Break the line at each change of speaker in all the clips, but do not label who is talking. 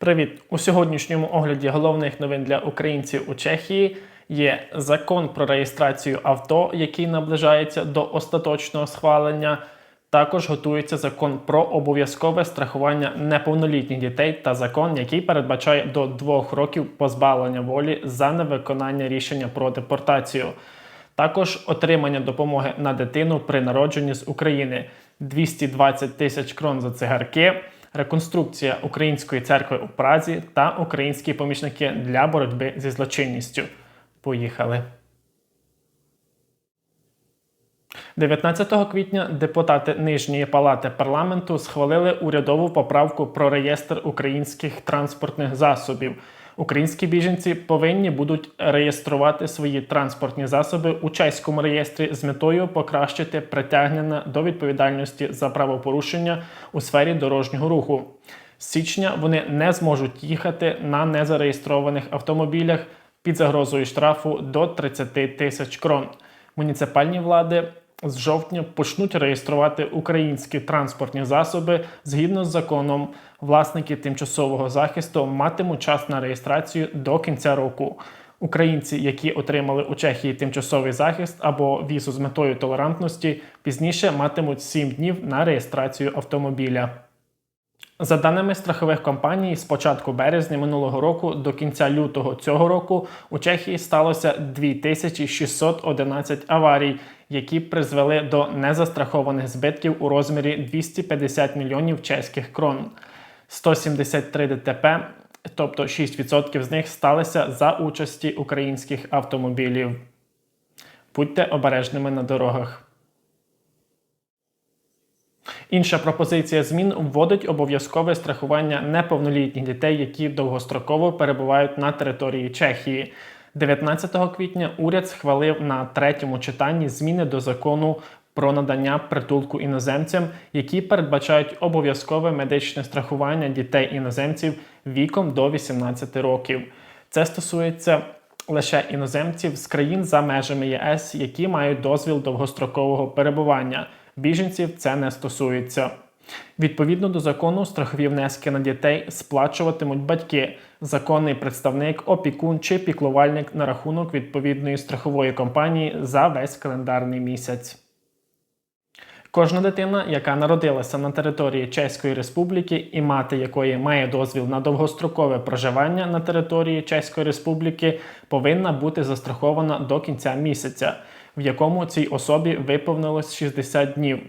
Привіт! У сьогоднішньому огляді головних новин для українців у Чехії є закон про реєстрацію авто, який наближається до остаточного схвалення. Також готується закон про обов'язкове страхування неповнолітніх дітей та закон, який передбачає до двох років позбавлення волі за невиконання рішення про депортацію. Також отримання допомоги на дитину при народженні з України 220 тисяч крон за цигарки, реконструкція української церкви у Празі та українські помічники для боротьби зі злочинністю. Поїхали. 19 квітня депутати Нижньої палати парламенту схвалили урядову поправку про реєстр українських транспортних засобів. Українські біженці повинні будуть реєструвати свої транспортні засоби у чеському реєстрі з метою покращити притягнення до відповідальності за правопорушення у сфері дорожнього руху. З січня вони не зможуть їхати на незареєстрованих автомобілях під загрозою штрафу до 30 тисяч крон. Муніципальні влади з жовтня почнуть реєструвати українські транспортні засоби згідно з законом. Власники тимчасового захисту матимуть час на реєстрацію до кінця року. Українці, які отримали у Чехії тимчасовий захист або візу з метою толерантності, пізніше матимуть 7 днів на реєстрацію автомобіля. За даними страхових компаній, з початку березня минулого року до кінця лютого цього року у Чехії сталося 2611 аварій, які призвели до незастрахованих збитків у розмірі 250 мільйонів чеських крон. 173 ДТП, тобто 6% з них сталися за участі українських автомобілів. Будьте обережними на дорогах. Інша пропозиція змін вводить обов'язкове страхування неповнолітніх дітей, які довгостроково перебувають на території Чехії. 19 квітня уряд схвалив на третьому читанні зміни до закону про надання притулку іноземцям, які передбачають обов'язкове медичне страхування дітей іноземців віком до 18 років. Це стосується лише іноземців з країн за межами ЄС, які мають дозвіл довгострокового перебування. Біженців це не стосується. Відповідно до закону, страхові внески на дітей сплачуватимуть батьки, законний представник, опікун чи піклувальник на рахунок відповідної страхової компанії за весь календарний місяць. Кожна дитина, яка народилася на території Чеської Республіки і мати якої має дозвіл на довгострокове проживання на території Чеської Республіки, повинна бути застрахована до кінця місяця, в якому цій особі виповнилось 60 днів.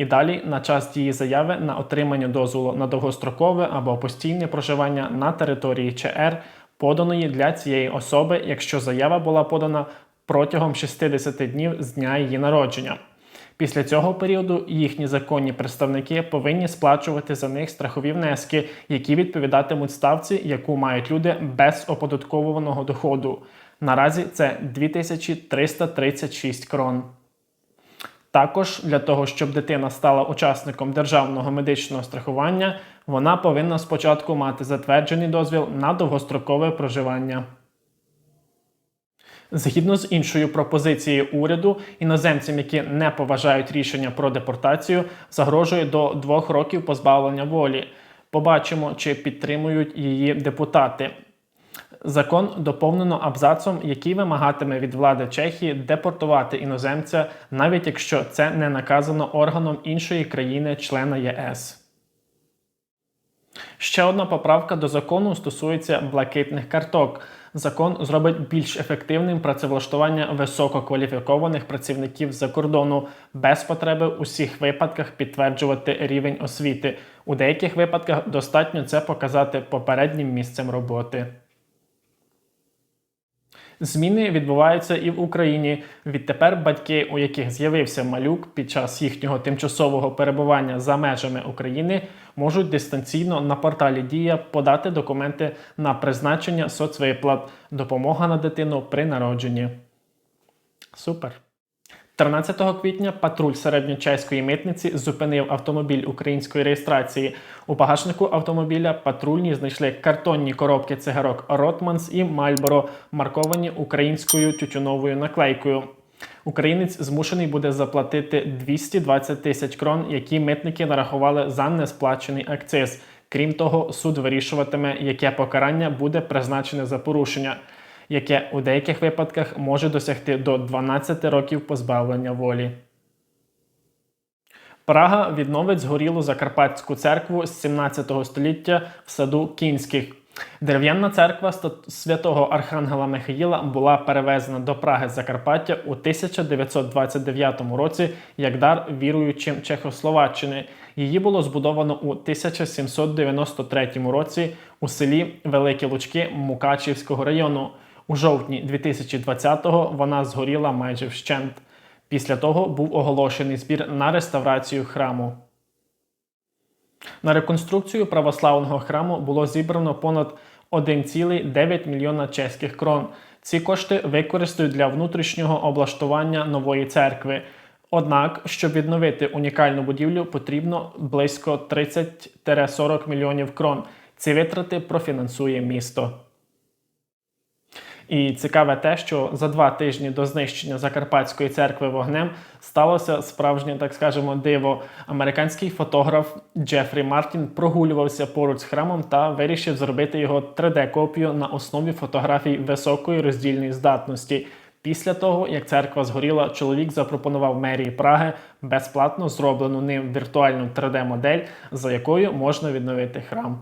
І далі на час дії заяви на отримання дозволу на довгострокове або постійне проживання на території ЧР, поданої для цієї особи, якщо заява була подана протягом 60 днів з дня її народження. Після цього періоду їхні законні представники повинні сплачувати за них страхові внески, які відповідатимуть ставці, яку мають люди без оподатковуваного доходу. Наразі це 2336 крон. Також для того, щоб дитина стала учасником державного медичного страхування, вона повинна спочатку мати затверджений дозвіл на довгострокове проживання. Згідно з іншою пропозицією уряду, іноземцям, які не поважають рішення про депортацію, загрожує до двох років позбавлення волі. Побачимо, чи підтримують її депутати. Закон доповнено абзацом, який вимагатиме від влади Чехії депортувати іноземця, навіть якщо це не наказано органом іншої країни-члена ЄС. Ще одна поправка до закону стосується блакитних карток. Закон зробить більш ефективним працевлаштування висококваліфікованих працівників за кордону без потреби у всіх випадках підтверджувати рівень освіти. У деяких випадках достатньо це показати попереднім місцем роботи. Зміни відбуваються і в Україні. Відтепер батьки, у яких з'явився малюк під час їхнього тимчасового перебування за межами України, можуть дистанційно на порталі Дія подати документи на призначення соцвиплат, допомога на дитину при народженні. Супер! 13 квітня патруль середньочеської митниці зупинив автомобіль української реєстрації. У багажнику автомобіля патрульні знайшли картонні коробки цигарок Ротманс і Мальборо, марковані українською тютюновою наклейкою. Українець змушений буде заплатити 220 тисяч крон, які митники нарахували за несплачений акциз. Крім того, суд вирішуватиме, яке покарання буде призначене за порушення, яке у деяких випадках може досягти до 12 років позбавлення волі. Прага відновить згорілу Закарпатську церкву з 17 століття в саду Кінських. Дерев'яна церква святого Архангела Михаїла була перевезена до Праги з Закарпаття у 1929 році як дар віруючим Чехословаччини. Її було збудовано у 1793 році у селі Великі Лучки Мукачівського району. У жовтні 2020-го вона згоріла майже вщент. Після того був оголошений збір на реставрацію храму. На реконструкцію православного храму було зібрано понад 1,9 мільйона чеських крон. Ці кошти використають для внутрішнього облаштування нової церкви. Однак, щоб відновити унікальну будівлю, потрібно близько 30-40 мільйонів крон. Ці витрати профінансує місто. І цікаве те, що за два тижні до знищення Закарпатської церкви вогнем сталося справжнє, так скажемо, диво. Американський фотограф Джефрі Мартін прогулювався поруч з храмом та вирішив зробити його 3D-копію на основі фотографій високої роздільної здатності. Після того, як церква згоріла, чоловік запропонував мерії Праги безплатно зроблену ним віртуальну 3D-модель, за якою можна відновити храм.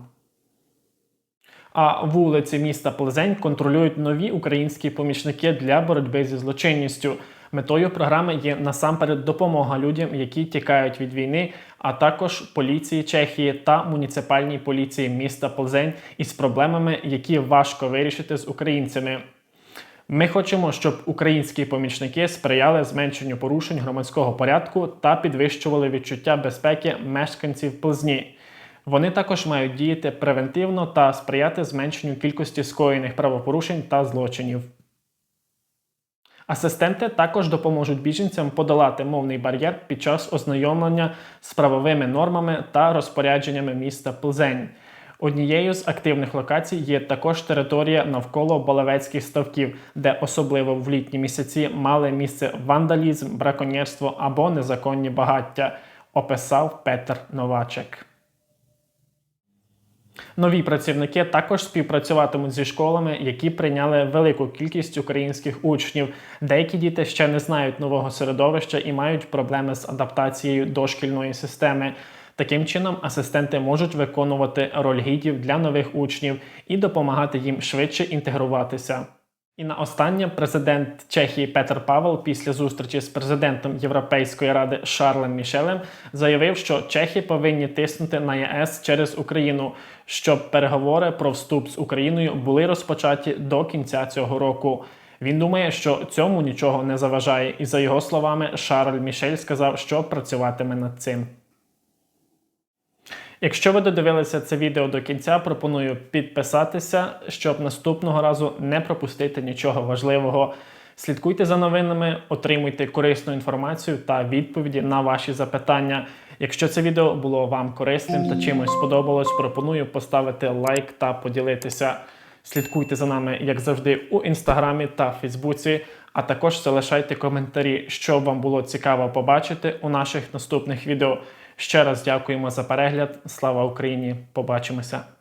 А вулиці міста Плезень контролюють нові українські помічники для боротьби зі злочинністю. Метою програми є насамперед допомога людям, які тікають від війни, а також поліції Чехії та муніципальній поліції міста Плзень із проблемами, які важко вирішити з українцями. Ми хочемо, щоб українські помічники сприяли зменшенню порушень громадського порядку та підвищували відчуття безпеки мешканців Плзні. Вони також мають діяти превентивно та сприяти зменшенню кількості скоєних правопорушень та злочинів. Асистенти також допоможуть біженцям подолати мовний бар'єр під час ознайомлення з правовими нормами та розпорядженнями міста Плзень. Однією з активних локацій є також територія навколо Балавецьких ставків, де особливо в літні місяці мали місце вандалізм, браконьєрство або незаконні багаття, описав Петр Новачек. Нові працівники також співпрацюватимуть зі школами, які прийняли велику кількість українських учнів. Деякі діти ще не знають нового середовища і мають проблеми з адаптацією до шкільної системи. Таким чином, асистенти можуть виконувати роль гідів для нових учнів і допомагати їм швидше інтегруватися. І на останнє президент Чехії Петер Павел після зустрічі з президентом Європейської ради Шарлем Мішелем заявив, що Чехи повинні тиснути на ЄС через Україну, щоб переговори про вступ з Україною були розпочаті до кінця цього року. Він думає, що цьому нічого не заважає, і за його словами, Шарль Мішель сказав, що працюватиме над цим. Якщо ви додивилися це відео до кінця, пропоную підписатися, щоб наступного разу не пропустити нічого важливого. Слідкуйте за новинами, отримуйте корисну інформацію та відповіді на ваші запитання. Якщо це відео було вам корисним та чимось сподобалось, пропоную поставити лайк та поділитися. Слідкуйте за нами, як завжди, у інстаграмі та Фейсбуці, а також залишайте коментарі, що вам було цікаво побачити у наших наступних відео. Ще раз дякуємо за перегляд. Слава Україні! Побачимося!